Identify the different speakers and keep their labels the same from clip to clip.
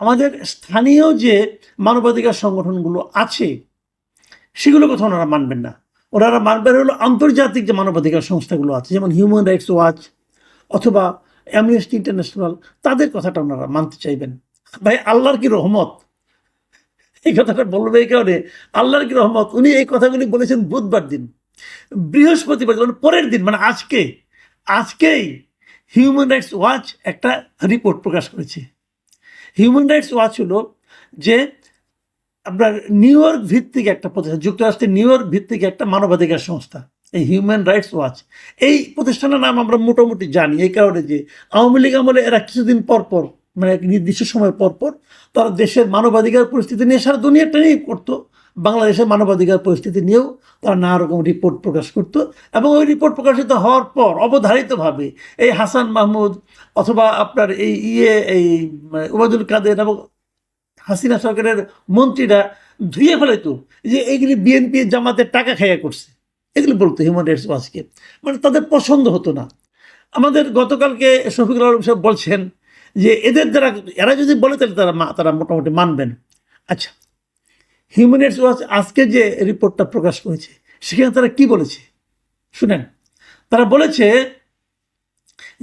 Speaker 1: আমাদের স্থানীয় যে মানবাধিকার সংগঠনগুলো আছে সেগুলো কথা ওনারা মানবেন না। ওনারা মানবেন হলো আন্তর্জাতিক যে মানবাধিকার সংস্থাগুলো আছে, যেমন হিউম্যান রাইটস ওয়াচ অথবা অ্যামনেস্টি ইন্টারন্যাশনাল তাদের কথাটা ওনারা মানতে চাইবেন। ভাই, আল্লাহর কি রহমত? এই কথাটা বলবে এই কারণে, আল্লাহর কি রহমত? উনি এই কথাগুলি বলেছেন বুধবার দিন। বৃহস্পতিবার মানে পরের দিন মানে আজকে। আজকেই হিউম্যান রাইটস ওয়াচ একটা রিপোর্ট প্রকাশ করেছে। হিউম্যান রাইটস ওয়াচ হলো যে আপনার নিউ ইয়র্ক ভিত্তিক একটা প্রতিষ্ঠান, যুক্তরাষ্ট্রের নিউ ইয়র্ক ভিত্তিক একটা মানবাধিকার সংস্থা, এই হিউম্যান রাইটস ওয়াচ এই প্রতিষ্ঠানের নাম আমরা মোটামুটি জানি, এই কারণে যে আওয়ামী লীগ আমলে এরা কিছুদিন পর পর মানে নির্দিষ্ট সময় পর পর তারা দেশের মানবাধিকার পরিস্থিতি নিয়ে সারা দুনিয়াটা নিয়ে করতো বাংলাদেশের মানবাধিকার পরিস্থিতি নিয়েও তারা নানা রকম রিপোর্ট প্রকাশ করত এবং ওই রিপোর্ট প্রকাশিত হওয়ার পর অবধারিতভাবে এই হাসান মাহমুদ অথবা আপনার এই ইয়ে এই মানে ওবায়দুল কাদের এবং হাসিনা সরকারের মন্ত্রীরা ধুয়ে ফেলাইতো যে এইগুলি বিএনপি জামাতের টাকা খাইয়া করছে। এগুলি বলতো হিউম্যান রাইটস ওয়াচকে মানে তাদের পছন্দ হতো না। আমাদের গতকালকে শফিকুল আলম সাহেব বলছেন যে এদের দ্বারা, এরা যদি বলে তাহলে তারা তারা মোটামুটি মানবেন। আচ্ছা হিউম্যান রাইটস ওয়াচ আজকে যে রিপোর্টটা প্রকাশ করেছে, সেখানে তারা কি বলেছে? শুনেন, তারা বলেছে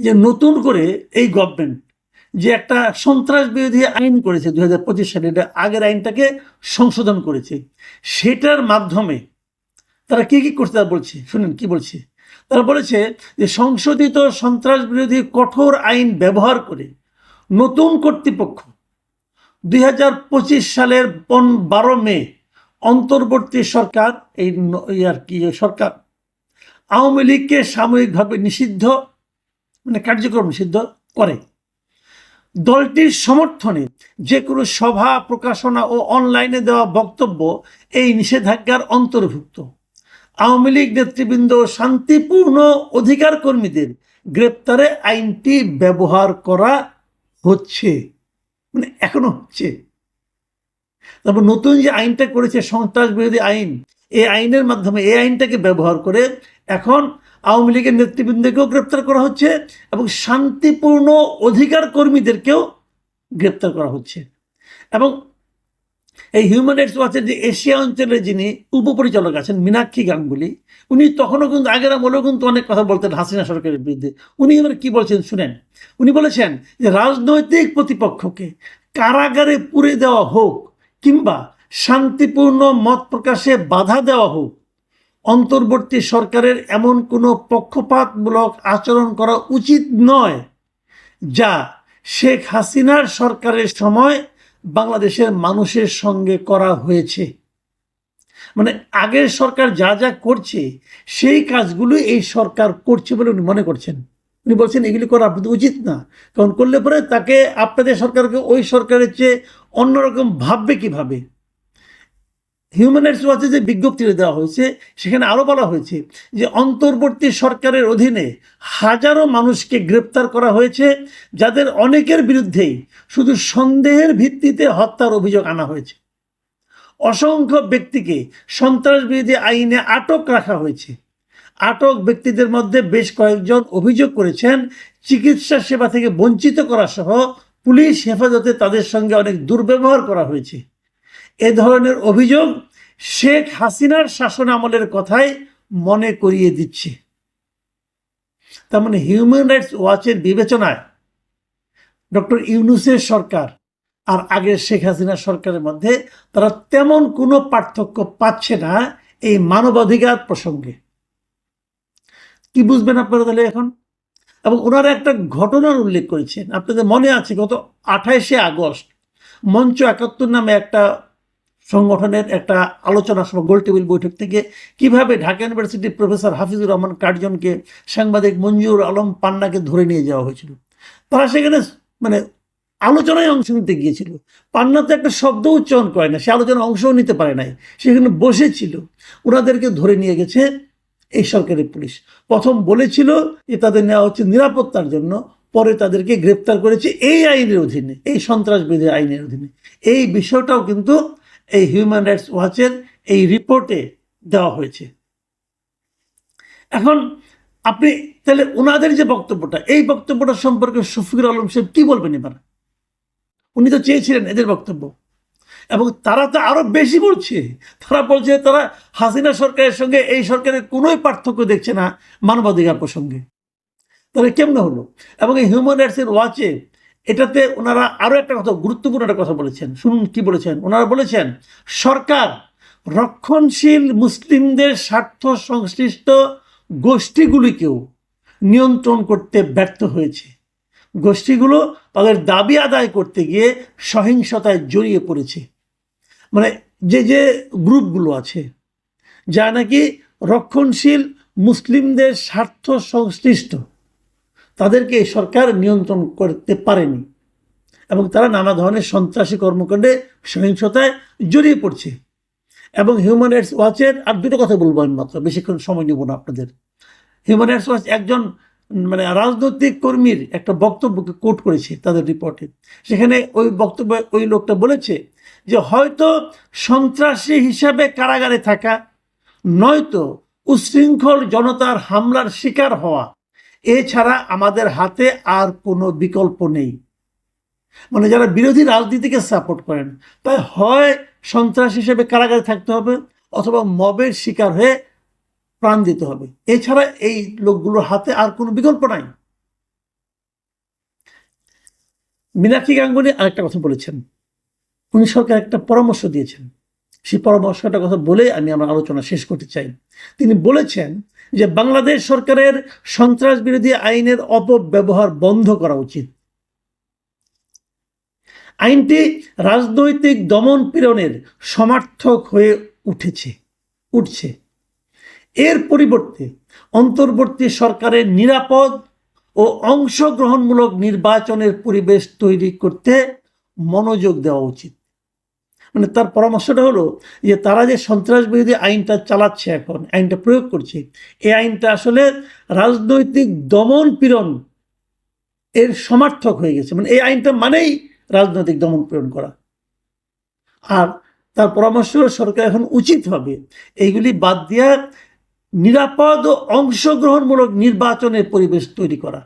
Speaker 1: যে নতুন করে এই গভর্নমেন্ট যে একটা সন্ত্রাস বিরোধী আইন করেছে দু হাজার পঁচিশ সালে, এটা আগের আইনটাকে সংশোধন করেছে, সেটার মাধ্যমে তারা কি কি করছে তারা বলছে? শুনেন, কি বলছে? তারা বলেছে যে সংশোধিত সন্ত্রাস বিরোধী কঠোর আইন ব্যবহার করে নতুন কর্তৃপক্ষ দুই হাজার পঁচিশ সালের পন বারো মে অন্তর্বর্তী সরকার, এই আর কি সরকার আওয়ামী লীগকে সাময়িকভাবে নিষিদ্ধ মানে কার্যক্রম নিষিদ্ধ করে। দলটির সমর্থনে যে কোনো সভা, প্রকাশনা ও অনলাইনে দেওয়া বক্তব্য এই নিষেধাজ্ঞার অন্তর্ভুক্ত। আওয়ামী লীগ নেতৃবৃন্দ শান্তিপূর্ণ অধিকার কর্মীদের গ্রেপ্তারে আইনটি ব্যবহার করা হচ্ছে। মানে এখনও হচ্ছে। তারপর নতুন যে আইনটা করেছে সন্ত্রাস বিরোধী আইন, এই আইনের মাধ্যমে এই আইনটাকে ব্যবহার করে এখন আওয়ামী লীগের নেতৃবৃন্দকেও গ্রেপ্তার করা হচ্ছে এবং শান্তিপূর্ণ অধিকার কর্মীদেরকেও গ্রেপ্তার করা হচ্ছে। এবং এই হিউম্যান রাইটস ওয়াচের যে এশিয়া অঞ্চলের যিনি উপপরিচালক আছেন, মীনাক্ষী গাঙ্গুলি, উনি তখনও কিন্তু আগের আমলেও কিন্তু অনেক কথা বলতেন হাসিনা সরকারের বিরুদ্ধে। উনি এবার কি বলছেন শুনেন? উনি বলেছেন যে রাজনৈতিক প্রতিপক্ষকে কারাগারে পুরে দেওয়া হোক কিংবা শান্তিপূর্ণ মত প্রকাশে বাধা দেওয়া হোক, অন্তর্বর্তী সরকারের এমন কোনো পক্ষপাতমূলক আচরণ করা উচিত নয় যা শেখ হাসিনার সরকারের সময় বাংলাদেশের মানুষের সঙ্গে করা হয়েছে। মানে আগের সরকার যা যা করছে, সেই কাজগুলো এই সরকার করছে বলে উনি মনে করছেন। উনি বলছেন, এগুলি করা আপনাদের উচিত না। কারণ করলে পরে তাকে আপনাদের সরকারকে ওই সরকারের চেয়ে অন্যরকম ভাববে কীভাবে? হিউম্যান রাইটস ওয়াচে যে বিজ্ঞপ্তিটা দেওয়া হয়েছে, সেখানে আরও বলা হয়েছে যে অন্তর্বর্তী সরকারের অধীনে হাজারো মানুষকে গ্রেপ্তার করা হয়েছে, যাদের অনেকের বিরুদ্ধেই শুধু সন্দেহের ভিত্তিতে হত্যার অভিযোগ আনা হয়েছে। অসংখ্য ব্যক্তিকে সন্ত্রাসবিরোধী আইনে আটক রাখা হয়েছে। আটক ব্যক্তিদের মধ্যে বেশ কয়েকজন অভিযোগ করেছেন, চিকিৎসা সেবা থেকে বঞ্চিত করা সহ পুলিশ হেফাজতে তাদের সঙ্গে অনেক দুর্ব্যবহার করা হয়েছে। এ ধরনের অভিযোগ শেখ হাসিনার শাসন আমলের কথাই মনে করিয়ে দিচ্ছে। তার মানে হিউম্যান রাইটস ওয়াচের বিবেচনায় ডক্টর ইউনুসের সরকার আর আগের শেখ হাসিনা সরকারের মধ্যে তারা তেমন কোনো পার্থক্য পাচ্ছে না এই মানবাধিকার প্রসঙ্গে। কি বুঝবেন আপনারা তাহলে এখন? এবং ওনারা একটা ঘটনার উল্লেখ করেছেন। আপনাদের মনে আছে গত আঠাইশে আগস্ট মঞ্চ একাত্তর নামে একটা সংগঠনের একটা আলোচনা সভা গোল টেবিল বৈঠক থেকে কীভাবে ঢাকা ইউনিভার্সিটির প্রফেসর হাফিজুর রহমান কার্জনকে সাংবাদিক মঞ্জুর আলম পান্নাকে ধরে নিয়ে যাওয়া হয়েছিল? তারা সেখানে মানে আলোচনায় অংশ নিতে গিয়েছিল। পান্না তো একটা শব্দ উচ্চারণ করে না, সে আলোচনায় অংশও নিতে পারে নাই। সেখানে বসেছিল। ওনাদেরকে ধরে নিয়ে গেছে এই সরকারি পুলিশ। প্রথম বলেছিল যে তাদের নেওয়া হচ্ছে নিরাপত্তার জন্য, পরে তাদেরকে গ্রেপ্তার করেছে এই আইনের অধীনে, এই সন্ত্রাস বিরোধী আইনের অধীনে। এই বিষয়টাও কিন্তু এই হিউম্যান রাইটস ওয়াচের এই রিপোর্টে দেওয়া হয়েছে। এখন আপনি তাহলে ওনাদের যে বক্তব্যটা, এই বক্তব্যটা সম্পর্কে শফিকুর আলম সাহেব কি বলবেন এবার? উনি তো চেয়েছিলেন এদের বক্তব্য। এবং তারা তো আরও বেশি বলছে। তারা বলছে তারা হাসিনা সরকারের সঙ্গে এই সরকারের কোনোই পার্থক্য দেখছে না মানবাধিকার প্রসঙ্গে। তাহলে কেমন হলো? এবং এই হিউম্যান রাইটসের ওয়াচে এটাতে ওনারা আরও একটা কথা, গুরুত্বপূর্ণ একটা কথা বলেছেন। শুনুন কি বলেছেন? ওনারা বলেছেন, সরকার রক্ষণশীল মুসলিমদের স্বার্থ সংশ্লিষ্ট গোষ্ঠীগুলিকেও নিয়ন্ত্রণ করতে ব্যর্থ হয়েছে। গোষ্ঠীগুলো তাদের দাবি আদায় করতে গিয়ে সহিংসতায় জড়িয়ে পড়েছে। মানে যে যে গ্রুপগুলো আছে যা নাকি রক্ষণশীল মুসলিমদের স্বার্থ সংশ্লিষ্ট তাদেরকে সরকার নিয়ন্ত্রণ করতে পারেনি এবং তারা নানা ধরনের সন্ত্রাসী কর্মকাণ্ডে সহিংসতায় জড়িয়ে পড়ছে। এবং হিউম্যান রাইটস ওয়াচের আর দুটো কথা বলব আমি মাত্র, বেশিক্ষণ সময় নেব না আপনাদের। হিউম্যান রাইটস ওয়াচ একজন মানে রাজনৈতিক কর্মীর একটা বক্তব্যকে কোট করেছে তাদের রিপোর্টে সেখানে ওই বক্তব্য ওই লোকটা বলেছে যে, হয়তো সন্ত্রাসী হিসাবে কারাগারে থাকা, নয়তো উশৃঙ্খল জনতার হামলার শিকার হওয়া এছাড়া আমাদের হাতে আর কোনো বিকল্প নেই। মানে যারা বিরোধী রাজনীতিকে সাপোর্ট করেন, তাই হয় সন্ত্রাস হিসেবে কারাগারে থাকতে হবে অথবা মবের শিকার হয়ে প্রাণ দিতে হবে। এছাড়া এই লোকগুলোর হাতে আর কোনো বিকল্প নাই। মীনাক্ষী গাঙ্গুলি আরেকটা কথা বলেছেন। উনি সরকার একটা পরামর্শ দিয়েছেন। সেই পরামর্শটা কথা বলে আমি আমার আলোচনা শেষ করতে চাই। তিনি বলেছেন যে বাংলাদেশ সরকারের সন্ত্রাস বিরোধী আইনের অপব্যবহার বন্ধ করা উচিত। আইনটি রাজনৈতিক দমন পীড়নের সমার্থক হয়ে উঠেছে, উঠছে। এর পরিবর্তে অন্তর্বর্তী সরকারের নিরাপদ ও অংশগ্রহণমূলক নির্বাচনের পরিবেশ তৈরি করতে মনোযোগ দেওয়া উচিত। মানে তার পরামর্শটা হলো যে তারা যে সন্ত্রাস বিরোধী আইনটা চালাচ্ছে এখন, আইনটা প্রয়োগ করছে, এই আইনটা আসলে রাজনৈতিক দমন পীড়ন এর সমার্থক হয়ে গেছে। মানে এই আইনটা মানেই রাজনৈতিক দমন পীড়ন করা। আর তার পরামর্শ সরকার এখন উচিত হবে এইগুলি বাদ দিয়া নিরাপদ ও অংশগ্রহণমূলক নির্বাচনের পরিবেশ তৈরি করা।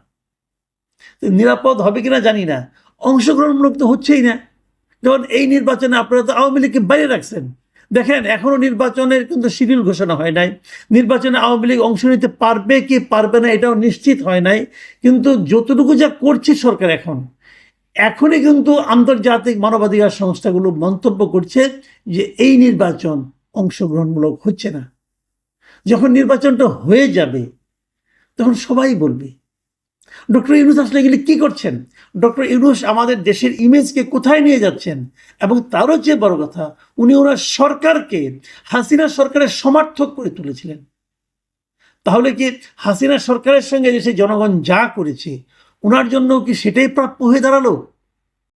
Speaker 1: নিরাপদ হবে কিনা জানি না, অংশগ্রহণমূলক তো হচ্ছেই না। যেমন এই নির্বাচনে আপনারা তো আওয়ামী লীগকে বাইরে রাখছেন, দেখেন এখনও নির্বাচনের কিন্তু শিডিউল ঘোষণা হয় নাই। নির্বাচনে আওয়ামী লীগ অংশ নিতে পারবে কি পারবে না এটাও নিশ্চিত হয় নাই। কিন্তু যতটুকু যা করছে সরকার এখন, এখনই কিন্তু আন্তর্জাতিক মানবাধিকার সংস্থাগুলো মন্তব্য করছে যে এই নির্বাচন অংশগ্রহণমূলক হচ্ছে না। যখন নির্বাচনটা হয়ে যাবে, তখন সবাই বলবে ডক্টর ইউনুস আসলে এগুলি কী করছেন? ডক্টর ইউনুস আমাদের দেশের ইমেজকে কোথায় নিয়ে যাচ্ছেন? এবং তারও যে বড় কথা, উনি ওনার সরকারকে, হাসিনা সরকারের সমর্থক করে তুলেছিলেন। তাহলে কি হাসিনা সরকারের সঙ্গে দেশের জনগণ যা করেছে ওনার জন্য কি সেটাই প্রাপ্য হয়ে দাঁড়াল?